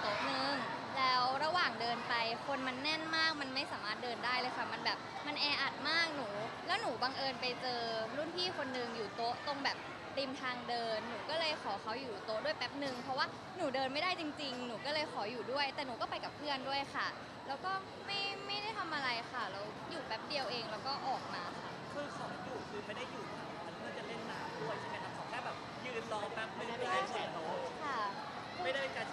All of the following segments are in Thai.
โต๊ะหนึงแล้วระหว่างเดินไปคนมันแน่นมากมันไม่สามารถเดินได้เลยค่ะ มันแบบมันแออัดมากหนู แล้วหนูบังเอิญไปเจอรุ่นพี่คนหนึงอยู่โต๊ะตรงแบบริมทางเดิน หนูก็เลยขอเขาอยู่โต๊ะด้วยแป๊บหนึ่งเพราะว่าหนูเดินไม่ได้จริง ๆ หนูก็เลยขออยู่ด้วย แต่หนูก็ไปกับเพื่อนด้วยค่ะ แล้วก็ไม่ไม่ได้ทำอะไรค่ะแล้วอยู่แป๊บเดียวเองแล้วก็ออกมาค่ะ คือของอยู่คือไม่ได้อยู่มันเพื่อจะเล่นน้ำด้วยใช่ไหมครับของแค่แบบยืนรอแป๊บไม่ได้เป็นการแชร์โน้ตค่ะ ไม่ได้เป็นการ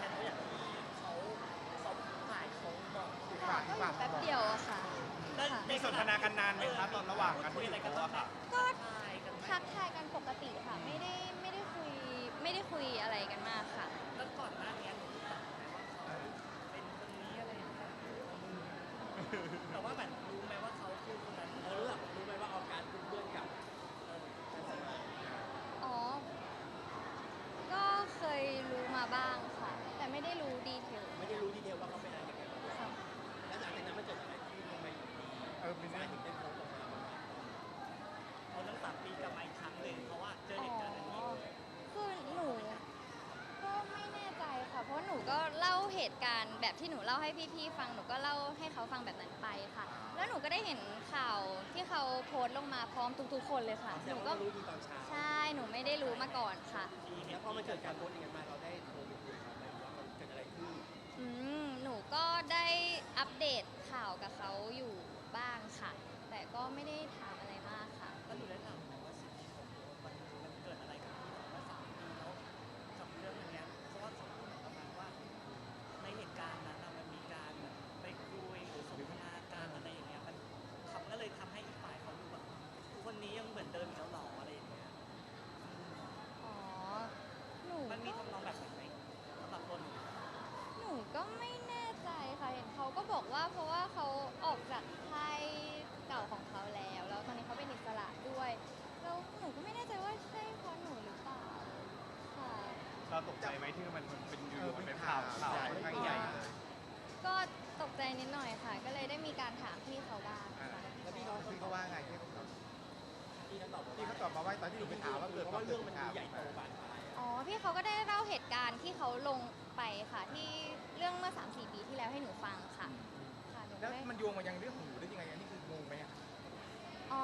สนทนากันนานไหมครับตอนระหว่างกันคุยที่ออะไรยู่กันโต๊ะบ้างอะค่ะก็ถ่ายกันไหมทักทายกันปกติค่ะ ไม่ได้ไม่ได้คุยไม่ได้คุยอะไรกันมากค่ะ แล้วก่อนหน้านี้หนูรู้จักไหมว่าเขาเป็นคนนี้อะไรอย่างเงี้ยแต่ว่าแบบรู้ไหมว่า ที่หนูเล่าให้พี่ๆฟังหนูก็เล่าให้เขาฟังแบบนั้นไปค่ะ แล้วหนูก็ได้เห็นข่าวที่เขาโพสต์ลงมาพร้อมทุกๆ คนเลยค่ะหนูก็รู้ดีตอนเช้าใช่หนูไม่ได้รู้มาก่อนค่ะ แล้วพอมันเกิดการโพสต์อย่างนั้นมาเราได้โทรไปคุยกับเขาไหมว่ามันเกิดอะไรขึ้นอืมหนูก็ได้อัปเดตข่าวกับเขาอยู่บ้างค่ะ แต่ก็ไม่ได้ถามอะไรม ก่าของเขาแล้ว แล้วตอนนี้เขาเป็นอิสระด้วยแล้วหนูก็ไม่แน่ใจว่าใช่เพราะหนูหรือเปล่าค่ะเราตกใจไหมที่มันมันเป็นอยู่ๆมันเป็นข่าวข่าวค่อนข้างใหญ่เลยก็ตกใจนิดหน่อยค่ะ ก็เลยได้มีการถามพี่เขาบ้างค่ะแล้วพี่เขาพี่เขาว่าไงที่เขาตอบที่เขาตอบที่เขาตอบมาว่าตอนที่หนูไปถามว่าเกิดเพราะว่าเรื่องมันดูใหญ่โตบานปลายอะอ๋อพี่เขาก็ได้เล่าเหตุการณ์ที่เขาลงไปค่ะที่เรื่องเมื่อ3-4ปีที่แล้วให้หนูฟังค่ะค่ะหนูแล้ก็วได้มันโยงมายังเรื่องของหนูได้ยังไงอันนี้คืองงไหมอะ อ๋อ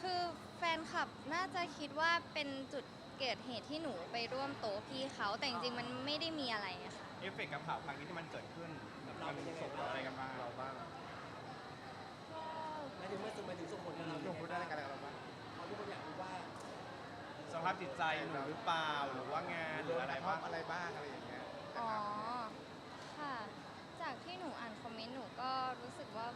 คือแฟนค ลับน่าจะคิดว่าเป็นจุดเกิดเหตุที่หนูไปร่วมโต๊ะพี่เขาแต่จริงๆมันไม่ได้มีอะไรอะค่ะ เอฟเฟกต์กับข่าวครั้งนี้ที่มันเกิดขึ้นมันส่งผลอะไรกันบ้างเราบ้างก็หมายถึงว่าหมายถึงส่งผลกับเราลงพูดได้กันอะไรกับเราบ้างเพราะทุกคนอยากรู้ว่าสภาพจิตใจหนูหรือเปล่าหรือว่างานหรืออะไรกบ้างทบอะไรบ้างอะไรอย่างเงี้ยอ๋อ ค่ะ จากที่หนูอ่านคอมเมนต์หนูก็รู้สึกว่า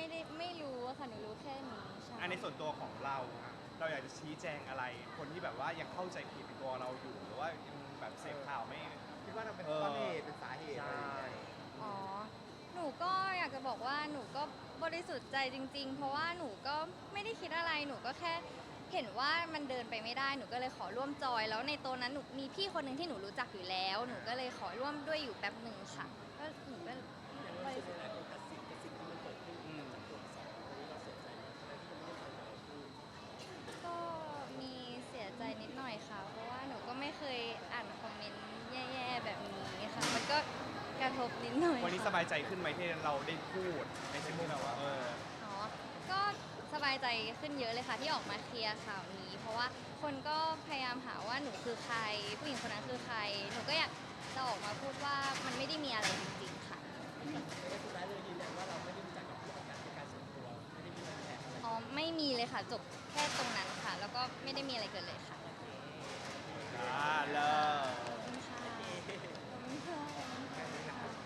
ไม่ได้ไม่รู้อะค่ะหนูรู้แค่นี้ใช่อันในส่วนตัวของเราเราอยากจะชี้แจงอะไร คนที่แบบว่ายังเข้าใจผิดในตัวเราอยู่หรือว่ายังแบบเสพข่าวไม่ คิดว่าเราเป็นเออต้นเหตุเป็นสาเหตุอะไรอย่างใช่เงี้ย อ๋อหนูก็อยากจะบอกว่าหนูก็บริสุทธิ์ใจจริง ๆ เพราะว่าหนูก็ไม่ได้คิดอะไรหนูก็แค่เห็นว่ามันเดินไปไม่ได้หนูก็เลยขอร่วมจอย แล้วในโตัวนั้นหนูมีพี่คนหนึ่งที่หนูรู้จักอยู่แล้ว หนูก็เลยขอร่วมด้วยอยู่แป๊บหนึ่งค่ะก็หนูก็อย่างบว่าริสุดสุทธิ์ ดหน่อยวันนี้สบายใจขึ้นไหมที่เราได้พูดในสิ่งที่แบบว่าเออ อ๋อก็สบายใจขึ้นเยอะเลยค่ะที่ออกมาเคลียร์ข่าวนี้ เพราะว่าคนก็พยายามหาว่าหนูคือใคร ผู้หญิงคนนั้นคือใคร หนูก็อยากจะออกมาพูดว่ามันไม่ได้มีอะไรจริงๆค่ะอ๋อไม่มีเลยค่ะจบแค่ตรงนั้นค่ะ แล้วก็ไม่ได้มีอะไรเกิดเลยค่ะ อ่าเลิศ